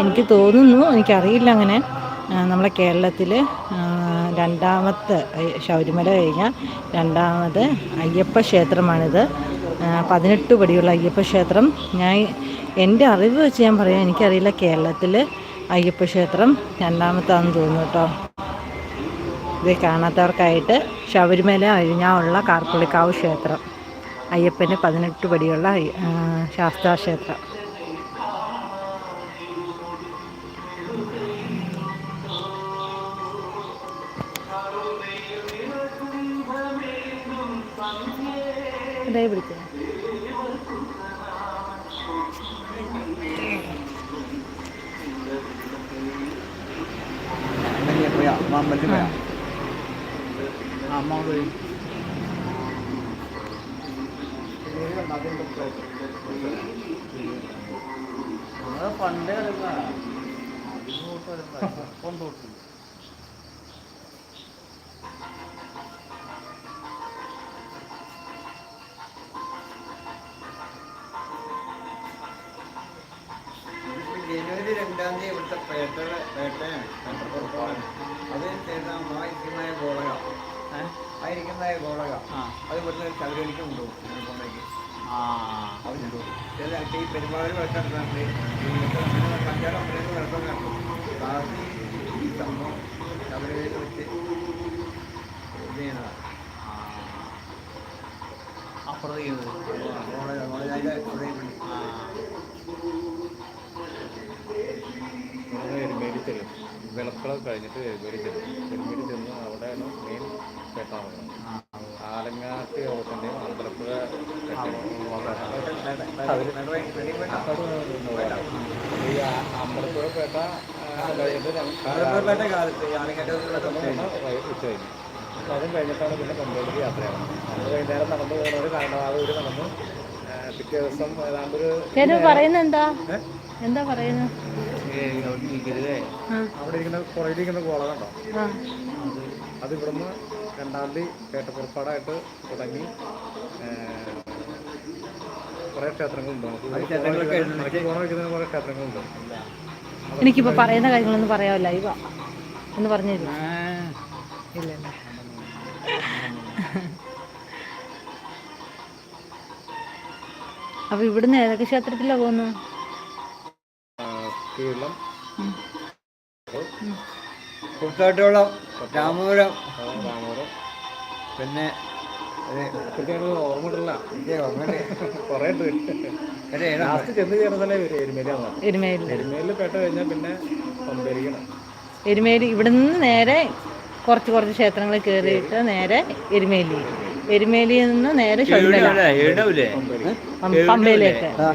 എനിക്ക് തോന്നുന്നു എനിക്കറിയില്ല അങ്ങനെ. നമ്മളെ കേരളത്തിൽ രണ്ടാമത്തെ ശബരിമല കഴിഞ്ഞാൽ രണ്ടാമത് അയ്യപ്പ ക്ഷേത്രമാണിത്. പതിനെട്ട് പടിയുള്ള അയ്യപ്പ ക്ഷേത്രം. ഞാൻ എന്റെ അറിവ് വെച്ച് ഞാൻ പറയാം എനിക്കറിയില്ല കേരളത്തിൽ അയ്യപ്പ ക്ഷേത്രം രണ്ടാമത്താണെന്ന് തോന്നുന്നു കേട്ടോ. ഇത് കാണാത്തവർക്കായിട്ട് ശബരിമല കഴിഞ്ഞാൽ ഉള്ള കാർപ്പുളിക്കാവ് ക്ഷേത്രം. അയ്യപ്പന് പതിനെട്ട് പടിയുള്ള ശാസ്താക്ഷേത്രം. ക്ഷേത്രം അമ്മ പോയാ അമ്മ അമ്പലത്തിൽ പോയാ ആ അമ്മ പോയി പണ്ടേ കൊണ്ടോട്ടു ജനുവരി രണ്ടാം തീയതി ഇവിടുത്തെ പേട്ട പേട്ടയാണ് പേട്ടപ്പുറത്താണ് അത് ചേർന്ന മായിരിക്കുന്നതായ ഗോളക. ആയിരിക്കുന്നതായ ഗോളക. അത് ഇവിടുന്ന് ശബരിമലയ്ക്ക് കൊണ്ടുപോകും. കൊണ്ടേക്ക് ഈ പെരുമാറി പഞ്ചായത്ത് അമ്പലത്തിൽ സംഭവം ശബരിമലയിൽ വെച്ച് അപ്പുറത്ത് ചെയ്യുന്നത് എരുമേലി ചെല്ലും വിളക്കളവ് കഴിഞ്ഞിട്ട് എരുമേലി ചെല്ലും എരുമേലി ചെന്ന് അവിടെയാണ് മെയിൻ കേട്ടാറുള്ളത് ആലങ്ങാട്ട് യോഗത്തിന്റെയും അമ്പലപ്പുഴ ഈ ആ- അമ്പലപ്പുഴ പേട്ട ആ, പേട്ട കാലത്ത് ആലങ്ങാട്ടൂരിലുള്ള വൈകിട്ട് ഉച്ച കഴിഞ്ഞു. അപ്പോൾ അതും കഴിഞ്ഞിട്ടാണ് പിന്നെ പമ്പയിലേക്ക് യാത്രയാവുന്നത് അത് വൈകുന്നേരം നടന്നു പോകുന്നവർ ഒരു നടന്നു. ആ, പിറ്റേ ദിവസം ഏതാണ്ട് ഒരു ചേട്ടൻ പറയുന്നത് എന്താ? എന്താ പറയുന്നത്? അവിടെ ഇരിക്കുന്ന പുറകിലിരിക്കുന്ന ഗോള കണ്ടോ? അത് ഇവിടുന്ന് രണ്ടാം തീയതി പേട്ടപ്പുറപ്പാടായിട്ട് തുടങ്ങി കുറേ ക്ഷേത്രങ്ങളുണ്ട്. നമുക്ക് പോകണം വയ്ക്കുന്നതിന് കുറേ ക്ഷേത്രങ്ങളുണ്ട്. എനിക്കിപ്പോൾ പറയുന്ന കാര്യങ്ങളൊന്നും പറയാമല്ല ലൈവ എന്ന് പറഞ്ഞു തരും ഇല്ലല്ലേ. അപ്പോൾ ഇവിടുന്ന് ഏതൊക്കെ ക്ഷേത്രത്തിലാ കുത്താട്ടോളം രാമപുരം. പിന്നെ കൃത്യമായിട്ട് ഓർമ്മ അങ്ങനെ കുറേ ലാസ്റ്റ് ചെന്ന് ചേർന്നല്ലേ എരുമേലിയാണ് എരുമേലിൽ എരുമേലിൽ പേട്ട കഴിഞ്ഞാൽ പിന്നെ പമ്പേരിക്കണം എരുമേലി ഇവിടുന്ന് നേരെ കുറച്ച് കുറച്ച് ക്ഷേത്രങ്ങൾ കയറിയിട്ട് നേരെ എരുമേലി എരുമേലിയിൽ നിന്ന് നേരെ പമ്പയിലേക്ക് ആ,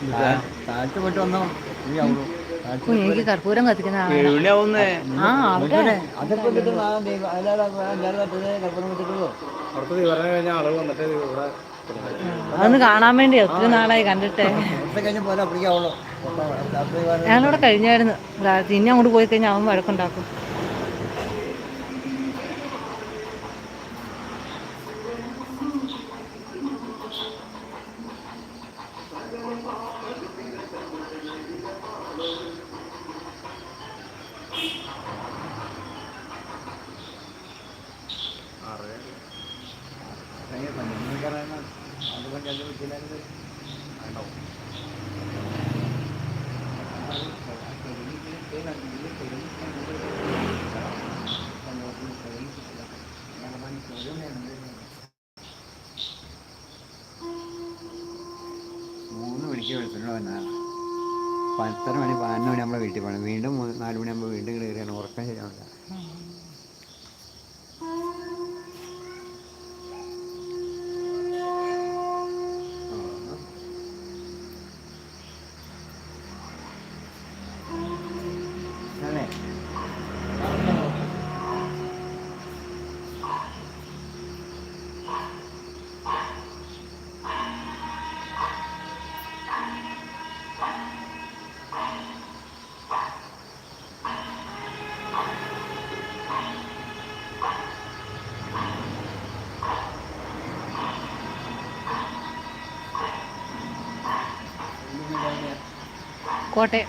പോയിട്ട് വന്നോ. എനിക്ക് കർപ്പൂരം കത്തിക്കുന്ന ആ അവിടെ. അതൊക്കെ അതൊന്ന് കാണാൻ വേണ്ടി ഒത്തിരി നാളായി കണ്ടിട്ടേ. ഞങ്ങളവിടെ കഴിഞ്ഞായിരുന്നു. ഇനി അങ്ങോട്ട് പോയി കഴിഞ്ഞാൽ അവൻ വഴക്കുണ്ടാക്കും കഴിഞ്ഞ പഞ്ചായത്ത് കാരണം അത് പഞ്ചായത്ത് വെച്ചില്ലായിരുന്നു മൂന്ന് മണിക്ക് വെളുപ്പിനോട് പത്തര മണി പതിനൊന്ന് മണി നമ്മളെ വീട്ടിൽ പോകണം. വീണ്ടും നാല് മണിയാകുമ്പോൾ വീണ്ടും കയറിയാണ് ഉറക്കം ശരിയാവില്ല കോട്ടയം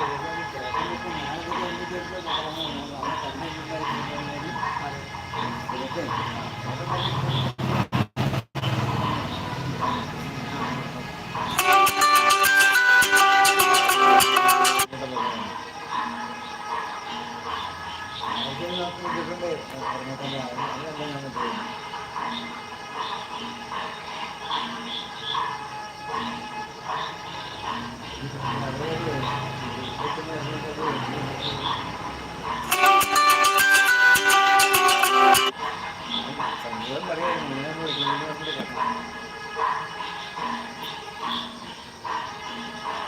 കോട്ടയം സംഗീതം പറയാം